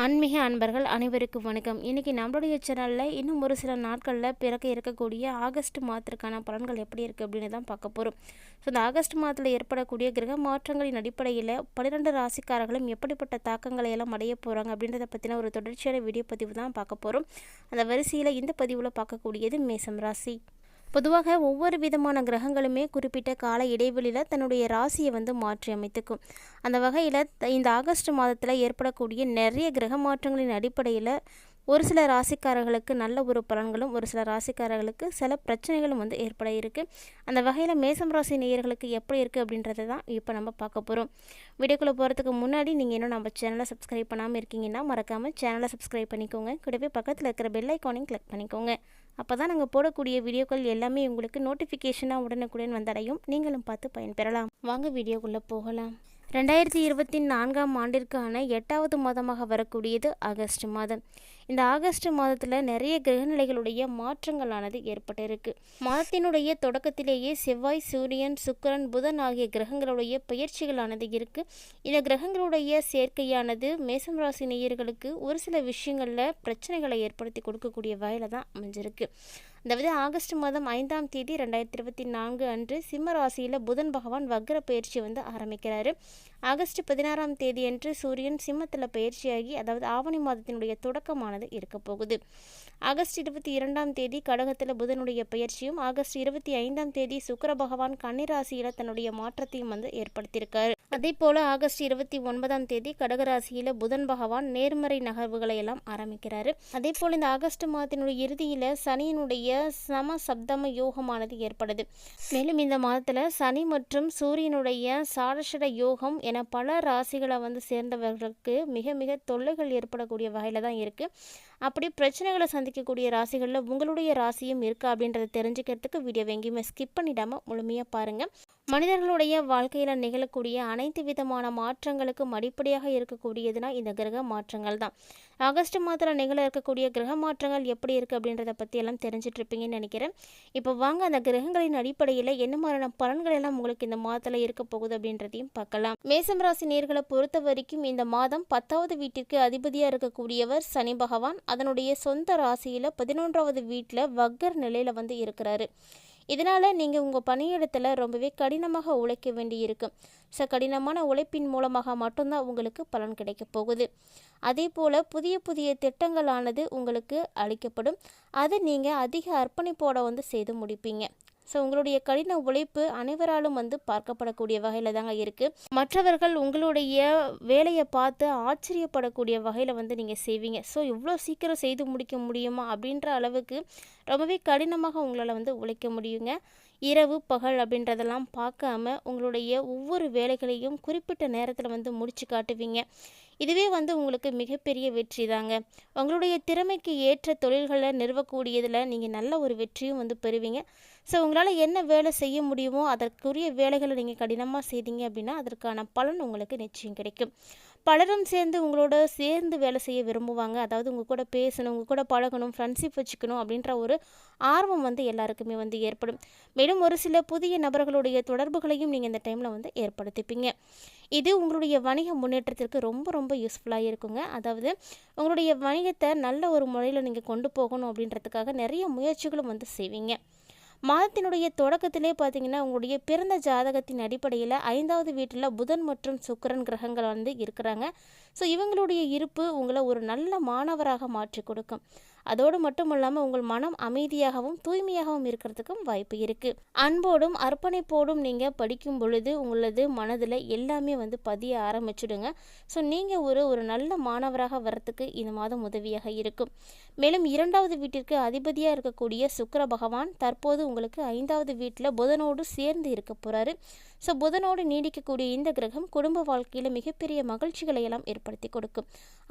ஆன்மீக அன்பர்கள் அனைவருக்கும் வணக்கம். இன்றைக்கி நம்மளுடைய சேனலில் இன்னும் ஒரு சில நாட்களில் பிறக்க இருக்கக்கூடிய ஆகஸ்ட் மாதத்திற்கான பலன்கள் எப்படி இருக்குது அப்படின்னு தான் பார்க்க போகிறோம் ஸோ இந்த ஆகஸ்ட் மாதத்தில் ஏற்படக்கூடிய கிரக மாற்றங்களின் அடிப்படையில் பன்னிரெண்டு ராசிக்காரர்களும் எப்படிப்பட்ட தாக்கங்களை எல்லாம் அடைய போகிறாங்க அப்படின்றத பற்றின ஒரு தொடர்ச்சியான வீடியோ பதிவு தான் பார்க்க போகிறோம் அந்த வரிசையில் இந்த பதிவில் பார்க்கக்கூடியது மேசம் ராசி. பொதுவாக ஒவ்வொரு விதமான கிரகங்களுமே குறிப்பிட்ட கால இடைவெளியில் தன்னுடைய ராசியை வந்து மாற்றி அமைத்துக்கும். அந்த வகையில் இந்த ஆகஸ்ட் மாதத்தில் ஏற்படக்கூடிய நிறைய கிரக மாற்றங்களின் அடிப்படையில் ஒரு சில ராசிக்காரர்களுக்கு நல்ல ஒரு பலன்களும் ஒரு சில ராசிக்காரர்களுக்கு சில பிரச்சனைகளும் வந்து ஏற்பட இருக்குது அந்த வகையில் மேசம் ராசி நேயர்களுக்கு எப்படி இருக்குது அப்படின்றத தான் இப்போ நம்ம பார்க்க போகிறோம் வீடியோக்குள்ளே போகிறதுக்கு முன்னாடி நீங்கள் இன்னும் நம்ம சேனலை சப்ஸ்கிரைப் பண்ணாமல் இருக்கீங்கன்னா மறக்காமல் சேனலை சப்ஸ்கிரைப் பண்ணிக்கோங்க. கூடவே பக்கத்தில் இருக்கிற பெல் ஐக்கானையும் கிளிக் பண்ணிக்கோங்க. அப்போ தான் நாங்கள் போடக்கூடிய வீடியோக்கள் எல்லாமே உங்களுக்கு நோட்டிஃபிகேஷனாக உடனுக்குடன் வந்தடையும். நீங்களும் பார்த்து பயன்பெறலாம். வாங்க வீடியோக்குள்ளே போகலாம். ரெண்டாயிரத்தி இருபத்தி நான்காம் ஆண்டிற்கான எட்டாவது மாதமாக வரக்கூடியது ஆகஸ்ட் மாதம். இந்த ஆகஸ்ட் மாதத்தில் நிறைய கிரகநிலைகளுடைய மாற்றங்களானது ஏற்பட்டிருக்கு. மாதத்தினுடைய தொடக்கத்திலேயே செவ்வாய் சூரியன் சுக்கிரன் புதன் ஆகிய கிரகங்களுடைய பயிற்சிகளானது இருக்கு. இந்த கிரகங்களுடைய சேர்க்கையானது மேசம் ராசி நேயர்களுக்கு ஒரு சில விஷயங்களில் பிரச்சனைகளை ஏற்படுத்தி கொடுக்கக்கூடிய வகையில் தான் அமைஞ்சிருக்கு. அதாவது ஆகஸ்ட் மாதம் ஐந்தாம் தேதி ரெண்டாயிரத்தி இருபத்தி நான்கு அன்று சிம்ம ராசியில் புதன் பகவான் வக்ர பயிற்சி வந்து ஆரம்பிக்கிறாரு. ஆகஸ்ட் பதினாறாம் தேதி அன்று சூரியன் சிம்மத்தில் பயிற்சியாகி அதாவது ஆவணி மாதத்தினுடைய தொடக்கமானது இருக்க போகுது. ஆகஸ்ட் இருபத்தி இரண்டாம் தேதி கடகத்தில் புதனுடைய பயிற்சியும் ஆகஸ்ட் இருபத்தி ஐந்தாம் தேதி சுக்கர பகவான் கன்னிராசியில் தன்னுடைய மாற்றத்தையும் வந்து ஏற்படுத்தியிருக்காரு. அதே போல் ஆகஸ்ட் இருபத்தி ஒன்பதாம் தேதி கடகராசியில் புதன் பகவான் நேர்மறை நகர்வுகளை எல்லாம் ஆரம்பிக்கிறாரு. அதே போல் இந்த ஆகஸ்ட் மாதத்தினுடைய இறுதியில் சனியினுடைய சம சப்தம யோகமானது ஏற்படுது. மேலும் இந்த மாதத்தில் சனி மற்றும் சூரியனுடைய சாரஷட யோகம் என பல ராசிகளை வந்து சேர்ந்தவர்களுக்கு மிக மிக தொல்லைகள் ஏற்படக்கூடிய வகையில் தான் இருக்குது அப்படி பிரச்சனைகளை சந்திக்கக்கூடிய ராசிகளில் உங்களுடைய ராசியும் இருக்கா அப்படின்றத தெரிஞ்சுக்கிறதுக்கு வீடியோ எங்கேயுமே ஸ்கிப் பண்ணிடாமல் முழுமையாக பாருங்கள் மனிதர்களுடைய வாழ்க்கையில் நிகழக்கூடிய அனைத்து விதமான மாற்றங்களுக்கும் அடிப்படையாக இருக்கக்கூடியதுனா இந்த கிரக மாற்றங்கள் தான். ஆகஸ்ட் மாதத்தில் நிகழ இருக்கக்கூடிய கிரக மாற்றங்கள் எப்படி இருக்குது அப்படின்றத பற்றி எல்லாம் தெரிஞ்சுட்டு இருப்பீங்கன்னு நினைக்கிறேன். இப்போ வாங்க அந்த கிரகங்களின் அடிப்படையில் என்ன மாதிரியான பலன்கள் எல்லாம் உங்களுக்கு இந்த மாதத்தில் இருக்க போகுது அப்படின்றதையும் பார்க்கலாம். மேசம் ராசி நேர்களை பொறுத்த வரைக்கும் இந்த மாதம் பத்தாவது வீட்டிற்கு அதிபதியாக இருக்கக்கூடியவர் சனி பகவான். அதனுடைய சொந்த ராசியில் பதினொன்றாவது வீட்டில் வக்கர் நிலையில் வந்து இருக்கிறாரு. இதனால் நீங்கள் உங்கள் பணியிடத்தில் ரொம்பவே கடினமாக உழைக்க வேண்டியிருக்கும் ஸோ கடினமான உழைப்பின் மூலமாக மட்டும்தான் உங்களுக்கு பலன் கிடைக்க போகுது. அதே போல் புதிய புதிய திட்டங்களானது உங்களுக்கு அளிக்கப்படும். அதை நீங்கள் அதிக அர்ப்பணிப்போட வந்து செய்து முடிப்பீங்க. ஸோ உங்களுடைய கடின உழைப்பு அனைவராலும் வந்து பார்க்கப்படக்கூடிய வகையில் தாங்க இருக்குது மற்றவர்கள் உங்களுடைய வேலையை பார்த்து ஆச்சரியப்படக்கூடிய வகையில் வந்து நீங்கள் செய்வீங்க. ஸோ இவ்வளோ சீக்கிரம் செய்து முடிக்க முடியுமா? அப்படின்ற அளவுக்கு ரொம்பவே கடினமாக உங்களால் வந்து உழைக்க முடியுங்க. இரவு பகல் அப்படின்றதெல்லாம் பார்க்காம உங்களுடைய ஒவ்வொரு வேலைகளையும் குறிப்பிட்ட நேரத்தில் வந்து முடிச்சு காட்டுவீங்க. இதுவே வந்து உங்களுக்கு மிகப்பெரிய வெற்றி தாங்க. உங்களுடைய திறமைக்கு ஏற்ற தொழில்களை நிறுவக்கூடியதில் நீங்கள் நல்ல ஒரு வெற்றியும் வந்து பெறுவீங்க. ஸோ உங்களால் என்ன வேலை செய்ய முடியுமோ அதற்குரிய வேலைகளை நீங்கள் கடினமாக செய்தீங்க அப்படின்னா அதற்கான பலன் உங்களுக்கு நிச்சயம் கிடைக்கும். பலரும் சேர்ந்து உங்களோட சேர்ந்து வேலை செய்ய விரும்புவாங்க. அதாவது உங்கள் கூட பேசணும் உங்கள் கூட பழகணும் ஃப்ரெண்ட்ஷிப் வச்சுக்கணும் அப்படின்ற ஒரு ஆர்வம் வந்து எல்லாருக்குமே வந்து ஏற்படும். மேலும் ஒரு சில புதிய நபர்களுடைய தொடர்புகளையும் நீங்கள் இந்த டைமில் வந்து ஏற்படுத்திப்பீங்க. இது உங்களுடைய வணிக முன்னேற்றத்திற்கு ரொம்ப ரொம்ப யூஸ்ஃபுல்லாக இருக்குங்க. அதாவது உங்களுடைய வணிகத்தை நல்ல ஒரு முறையில் நீங்கள் கொண்டு போகணும் அப்படின்றதுக்காக நிறைய முயற்சிகளும் வந்து செய்வீங்க. மாதத்தினுடைய தொடக்கத்திலே பார்த்தீங்கன்னா உங்களுடைய பிறந்த ஜாதகத்தின் அடிப்படையில் ஐந்தாவது வீட்டில் புதன் மற்றும் சுக்கரன் கிரகங்கள் வந்து இருக்கிறாங்க. ஸோ இவங்களுடைய இருப்பு உங்களை ஒரு நல்ல மாணவராக மாற்றி கொடுக்கும். அதோடு மட்டும் இல்லாமல் உங்கள் மனம் அமைதியாகவும் தூய்மையாகவும் இருக்கிறதுக்கும் வாய்ப்பு இருக்குது அன்போடும் அர்ப்பணிப்போடும் நீங்கள் படிக்கும் பொழுது உங்களது மனதில் எல்லாமே வந்து பதிய ஆரம்பிச்சுடுங்க. ஸோ நீங்கள் ஒரு ஒரு நல்ல மாணவராக வரத்துக்கு இந்த மாதம் உதவியாக இருக்கும். மேலும் இரண்டாவது வீட்டிற்கு அதிபதியாக இருக்கக்கூடிய சுக்கர பகவான் தற்போது உங்களுக்கு ஐந்தாவது வீட்டில் புதனோடு சேர்ந்து இருக்க போகிறாரு ஸோ புதனோடு நீடிக்கக்கூடிய இந்த கிரகம் குடும்ப வாழ்க்கையில் மிகப்பெரிய மகிழ்ச்சிகளை எல்லாம் ஏற்படுத்தி கொடுக்கும்.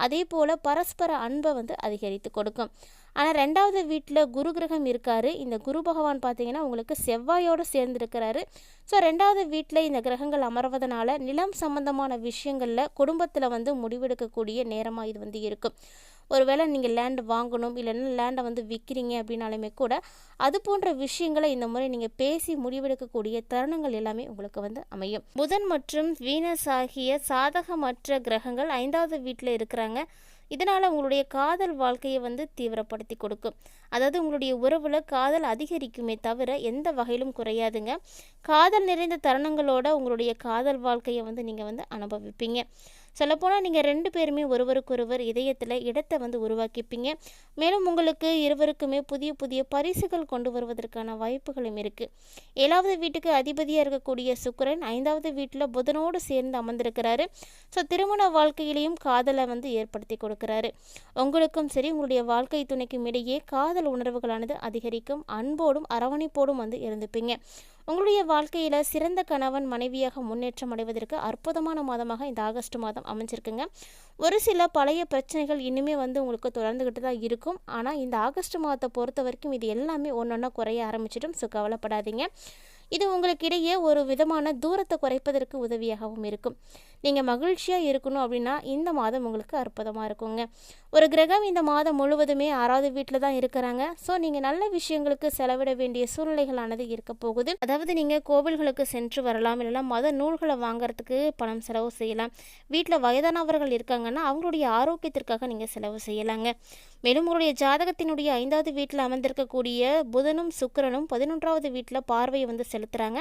அதே போல் பரஸ்பர அன்பை வந்து அதிகரித்து கொடுக்கும். ஆனால் ரெண்டாவது வீட்டில் குரு கிரகம் இருக்கார். இந்த குரு பகவான் பார்த்தீங்கன்னா உங்களுக்கு செவ்வாயோடு சேர்ந்துருக்கிறாரு. ஸோ ரெண்டாவது வீட்டில் இந்த கிரகங்கள் அமர்வதனால நிலம் சம்பந்தமான விஷயங்களில் குடும்பத்தில் வந்து முடிவெடுக்கக்கூடிய நேரமாக இது வந்து இருக்கும். ஒருவேளை நீங்கள் லேண்ட் வாங்கணும் இல்லைன்னா லேண்டை வந்து விற்கிறீங்க அப்படின்னாலுமே கூட அது போன்ற விஷயங்களை இந்த முறை நீங்கள் பேசி முடிவெடுக்கக்கூடிய தருணங்கள் எல்லாமே உங்களுக்கு வந்து அமையும். புதன் மற்றும் வீனஸ் ஆகிய சாதகமற்ற கிரகங்கள் ஐந்தாவது வீட்டில் இருக்கிறாங்க. இதனால் உங்களுடைய காதல் வாழ்க்கையை வந்து தீவிரப்படுத்தி கொடுக்கும். அதாவது உங்களுடைய உறவில் காதல் அதிகரிக்குமே தவிர எந்த வகையிலும் குறையாதுங்க. காதல் நிறைந்த தருணங்களோட உங்களுடைய காதல் வாழ்க்கையை வந்து நீங்கள் வந்து அனுபவிப்பீங்க. சொல்லப்போனால் நீங்கள் ரெண்டு பேருமே ஒருவருக்கொருவர் இதயத்தில் இடத்தை வந்து உருவாக்கிப்பீங்க. மேலும் உங்களுக்கு இருவருக்குமே புதிய புதிய பரிசுகள் கொண்டு வருவதற்கான வாய்ப்புகளும் இருக்குது ஏழாவது வீட்டுக்கு அதிபதியாக இருக்கக்கூடிய சுக்கரன் ஐந்தாவது வீட்டில் புதனோடு சேர்ந்து அமர்ந்திருக்கிறாரு. ஸோ திருமண வாழ்க்கையிலையும் காதலை வந்து ஏற்படுத்தி கொடுக்குறாரு. உங்களுக்கும் சரி உங்களுடைய வாழ்க்கை துணைக்கும் இடையே காதல் உணர்வுகளானது அதிகரிக்கும். அன்போடும் அரவணைப்போடும் வந்து இருந்துப்பீங்க. உங்களுடைய வாழ்க்கையில் சிறந்த கணவன் மனைவியாக முன்னேற்றம் அடைவதற்கு அற்புதமான மாதமாக இந்த ஆகஸ்ட் மாதம் அமைஞ்சிருக்குங்க. ஒரு சில பழைய பிரச்சனைகள் இன்னுமே வந்து உங்களுக்கு தொடர்ந்துக்கிட்டு தான் இருக்கும். ஆனால் இந்த ஆகஸ்ட் மாதத்தை பொறுத்த வரைக்கும் இது எல்லாமே ஒன்று ஒன்றா குறைய ஆரம்பிச்சிடும். ஸோ கவலைப்படாதீங்க. இது உங்களுக்கிடையே ஒரு விதமான தூரத்தை குறைப்பதற்கு உதவியாகவும் இருக்கும். நீங்கள் மகிழ்ச்சியாக இருக்கணும் அப்படின்னா இந்த மாதம் உங்களுக்கு அற்புதமாக இருக்குங்க. ஒரு கிரகம் இந்த மாதம் முழுவதுமே ஆறாவது வீட்டில் தான் இருக்கிறாங்க. ஸோ நீங்கள் நல்ல விஷயங்களுக்கு செலவிட வேண்டிய சூழ்நிலைகளானது இருக்க போகுது. அதாவது நீங்கள் கோவில்களுக்கு சென்று வரலாம் இல்லைனா மத நூல்களை வாங்குறதுக்கு பணம் செலவு செய்யலாம். வீட்டில் வயதானவர்கள் இருக்காங்கன்னா அவங்களுடைய ஆரோக்கியத்திற்காக நீங்கள் செலவு செய்யலாங்க. மேலும் உங்களுடைய ஜாதகத்தினுடைய ஐந்தாவது வீட்டில் அமர்ந்திருக்கக்கூடிய புதனும் சுக்கிரனும் பதினொன்றாவது வீட்டில் பார்வையை வந்து செலுத்துகிறாங்க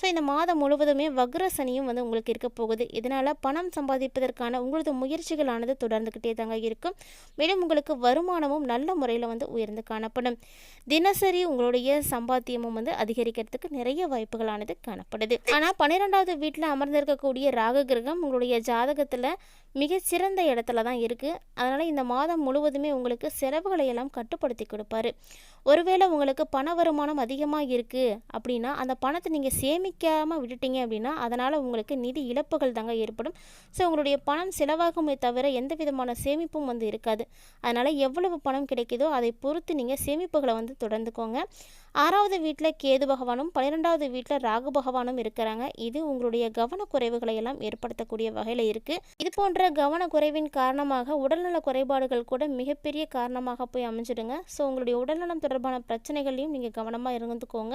ஸோ இந்த மாதம் முழுவதுமே வக்ர சனியும் வந்து உங்களுக்கு இருக்க போகுது. இதனால் பணம் சம்பாதிப்பதற்கான உங்களது முயற்சிகளானது தொடர்ந்துக்கிட்டே தாங்க இருக்கும். மேலும் உங்களுக்கு வருமானமும் நல்ல முறையில் வந்து உயர்ந்து காணப்படும். தினசரி உங்களுடைய சம்பாத்தியமும் வந்து அதிகரிக்கிறதுக்கு நிறைய வாய்ப்புகளானது காணப்படுது. ஆனால் பன்னிரெண்டாவது வீட்டில் அமர்ந்திருக்கக்கூடிய ராக கிரகம் உங்களுடைய ஜாதகத்தில் மிகச்சிறந்த இடத்துல தான் இருக்குது அதனால் இந்த மாதம் முழுவதுமே உங்களுக்கு செலவுகளை எல்லாம் கட்டுப்படுத்தி கொடுப்பாரு. ஒருவேளை உங்களுக்கு பண வருமானம் அதிகமாக இருக்குது அப்படின்னா அந்த பணத்தை நீங்கள் சேமிக்காமல் விட்டுட்டீங்க அப்படின்னா அதனால் உங்களுக்கு நிதி இழப்புகள் தாங்க ஏற்படும். ஸோ உங்களுடைய பணம் செலவாகுமே தவிர எந்த விதமான சேமிப்பும் வந்து இருக்காது. அதனால் எவ்வளவு பணம் கிடைக்குதோ அதை பொறுத்து நீங்கள் சேமிப்புகளை வந்து தொடர்ந்துக்கோங்க. ஆறாவது வீட்டில் கேது பகவானும் பன்னிரெண்டாவது வீட்டில் ராகு பகவானும் இருக்கிறாங்க. இது உங்களுடைய கவனக்குறைவுகளை எல்லாம் ஏற்படுத்தக்கூடிய வகையில் இருக்குது இது போன்ற கவனக்குறைவின் காரணமாக உடல்நல குறைபாடுகள் கூட மிகப்பெரிய காரணமாக போய் அமைஞ்சிடுங்க. ஸோ உங்களுடைய உடல்நலம் தொடர்பான பிரச்சனைகளையும் நீங்கள் கவனமாக இருந்துக்கோங்க.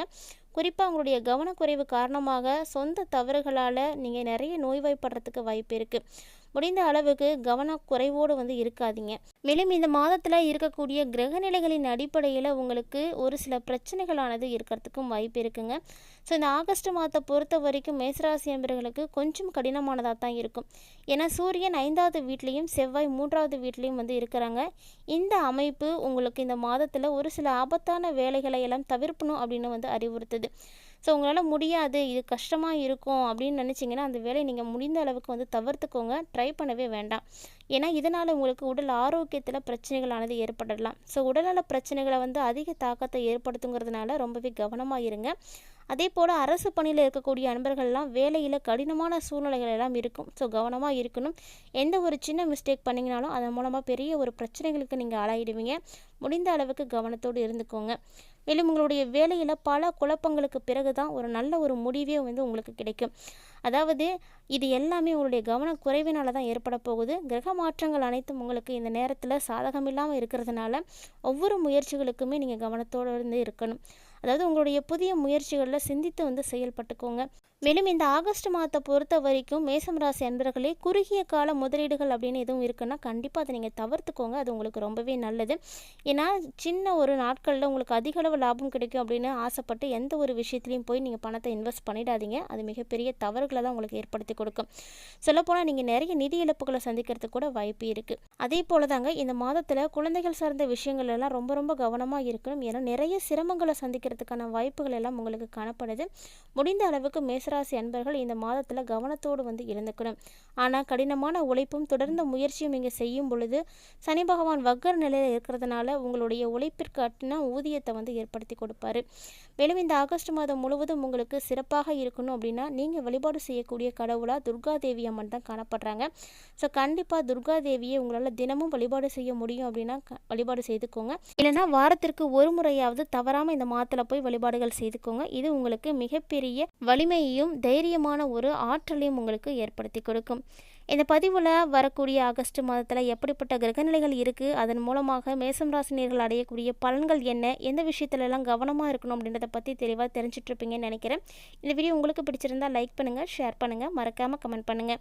குறிப்பாக உங்களுடைய கவனக்குறைவு காரணமாக சொந்த தவறுகளால் நீங்கள் நிறைய நோய்வாய்ப்படுறதுக்கு வாய்ப்பு இருக்குது முடிந்த அளவுக்கு கவனக்குறைவோடு வந்து இருக்காதீங்க. மேலும் இந்த மாதத்தில் இருக்கக்கூடிய கிரகநிலைகளின் அடிப்படையில் உங்களுக்கு ஒரு சில பிரச்சனைகளானது இருக்கிறதுக்கும் வாய்ப்பு இருக்குங்க. ஸோ இந்த ஆகஸ்ட் மாதத்தை பொறுத்த வரைக்கும் மேசராசி அன்பர்களுக்கு கொஞ்சம் கடினமானதாக தான் இருக்கும். ஏன்னா சூரியன் ஐந்தாவது வீட்லேயும் செவ்வாய் மூன்றாவது வீட்லேயும் வந்து இருக்கிறாங்க. இந்த அமைப்பு உங்களுக்கு இந்த மாதத்தில் ஒரு சில ஆபத்தான வேலைகளை எல்லாம் தவிர்க்கணும் அப்படின்னு வந்து அறிவுறுத்துது. ஸோ உங்களால் முடியாது இது கஷ்டமாக இருக்கும் அப்படின்னு நினச்சிங்கன்னா அந்த வேலையை நீங்கள் முடிந்த அளவுக்கு வந்து தவிர்த்துக்கோங்க. ட்ரை பண்ணவே வேண்டாம். ஏன்னா இதனால் உங்களுக்கு உடல் ஆரோக்கியத்தில் பிரச்சனைகளானது ஏற்படலாம். ஸோ உடல்நல பிரச்சனைகளை வந்து அதிக தாக்கத்தை ஏற்படுத்துங்கிறதுனால ரொம்பவே கவனமாக இருங்க. அதே போல் அரசு பணியில் இருக்கக்கூடிய அன்பர்கள்லாம் வேலையில் கடினமான சூழ்நிலைகள் எல்லாம் இருக்கும். ஸோ கவனமாக இருக்கணும். எந்த ஒரு சின்ன மிஸ்டேக் பண்ணிங்கனாலும் அதன் மூலமாக பெரிய ஒரு பிரச்சனைகளுக்கு நீங்கள் ஆளாயிடுவீங்க. முடிந்த அளவுக்கு கவனத்தோடு இருந்துக்கோங்க. மேலும் உங்களுடைய வேலையில் பல குழப்பங்களுக்கு பிறகு தான் ஒரு நல்ல ஒரு முடிவே வந்து உங்களுக்கு கிடைக்கும். அதாவது இது எல்லாமே உங்களுடைய கவனக்குறைவினால தான் ஏற்பட போகுது. கிரக மாற்றங்கள் அனைத்தும் உங்களுக்கு இந்த நேரத்தில் சாதகமில்லாமல் இருக்கிறதுனால ஒவ்வொரு முயற்சிகளுக்குமே நீங்கள் கவனத்தோடு இருந்து இருக்கணும். அதாவது உங்களுடைய புதிய முயற்சிகளில் சிந்தித்து வந்து செயல்பட்டுக்கோங்க. மேலும் இந்த ஆகஸ்ட் மாதத்தை பொறுத்த வரைக்கும் மேசம் ராசி அன்பர்களே குறுகிய கால முதலீடுகள் அப்படின்னு எதுவும் இருக்குன்னா கண்டிப்பாக அதை நீங்கள் தவிர்த்துக்கோங்க. அது உங்களுக்கு ரொம்பவே நல்லது. ஏன்னா சின்ன ஒரு நாட்களில் உங்களுக்கு அதிக அளவு லாபம் கிடைக்கும் அப்படின்னு ஆசைப்பட்டு எந்த ஒரு விஷயத்துலையும் போய் நீங்கள் பணத்தை இன்வெஸ்ட் பண்ணிடாதீங்க. அது மிகப்பெரிய தவறுகளை தான் உங்களுக்கு ஏற்படுத்தி கொடுக்கும். சொல்லப்போனால் நீங்கள் நிறைய நிதி இழப்புகளை சந்திக்கிறதுக்கு கூட வாய்ப்பு இருக்குது அதே போல தாங்க இந்த மாதத்தில் குழந்தைகள் சார்ந்த விஷயங்கள் எல்லாம் ரொம்ப ரொம்ப கவனமாக இருக்கணும். ஏன்னா நிறைய சிரமங்களை சந்திக்கிற சந்திக்கிறதுக்கான வாய்ப்புகள் எல்லாம் உங்களுக்கு காணப்படுது. முடிந்த அளவுக்கு மேசராசி அன்பர்கள் இந்த மாதத்தில் கவனத்தோடு வந்து இருந்துக்கணும். ஆனால் கடினமான உழைப்பும் தொடர்ந்த முயற்சியும் இங்கே செய்யும் பொழுது சனி பகவான் வக்கர் நிலையில் இருக்கிறதுனால உங்களுடைய உழைப்பிற்கு அட்டின ஊதியத்தை வந்து ஏற்படுத்தி கொடுப்பாரு. மேலும் இந்த ஆகஸ்ட் மாதம் முழுவதும் உங்களுக்கு சிறப்பாக இருக்கணும் அப்படின்னா நீங்கள் வழிபாடு செய்யக்கூடிய கடவுளாக துர்கா தேவி அம்மன் தான் காணப்படுறாங்க. ஸோ கண்டிப்பாக துர்கா தேவியை உங்களால் தினமும் வழிபாடு செய்ய முடியும் அப்படின்னா வழிபாடு செய்துக்கோங்க. இல்லைன்னா வாரத்திற்கு ஒரு முறையாவது தவறாமல் இந்த மாதத்தில் போய் வழிபாடுகள் செய்துக்கோங்க. இது உங்களுக்கு மிகப்பெரிய வலிமையையும் தைரியமான ஒரு ஆற்றலையும் உங்களுக்கு ஏற்படுத்தி கொடுக்கும். இந்த பதிவில் வரக்கூடிய ஆகஸ்ட் மாதத்தில் எப்படிப்பட்ட கிரகநிலைகள் இருக்குது அதன் மூலமாக மேசம் ராசினியர்கள் அடையக்கூடிய பலன்கள் என்ன எந்த விஷயத்துலலாம் கவனமாக இருக்கணும் அப்படின்றத பற்றி தெளிவாக தெரிஞ்சிட்ருப்பீங்கன்னு நினைக்கிறேன். இந்த வீடியோ உங்களுக்கு பிடிச்சிருந்தால் லைக் பண்ணுங்கள் ஷேர் பண்ணுங்கள் மறக்காமல் கமெண்ட் பண்ணுங்கள்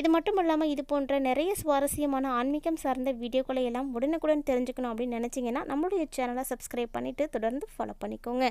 இது மட்டும் இல்லாமல் இது போன்ற நிறைய சுவாரஸ்யமான ஆன்மீகம் சார்ந்த வீடியோக்களை எல்லாம் உடனுக்குடன் தெரிஞ்சுக்கணும் அப்படின்னு நினச்சிங்கன்னா நம்மளுடைய சேனலை சப்ஸ்கிரைப் பண்ணிவிட்டு தொடர்ந்து ஃபாலோ பண்ணிக்கோங்க.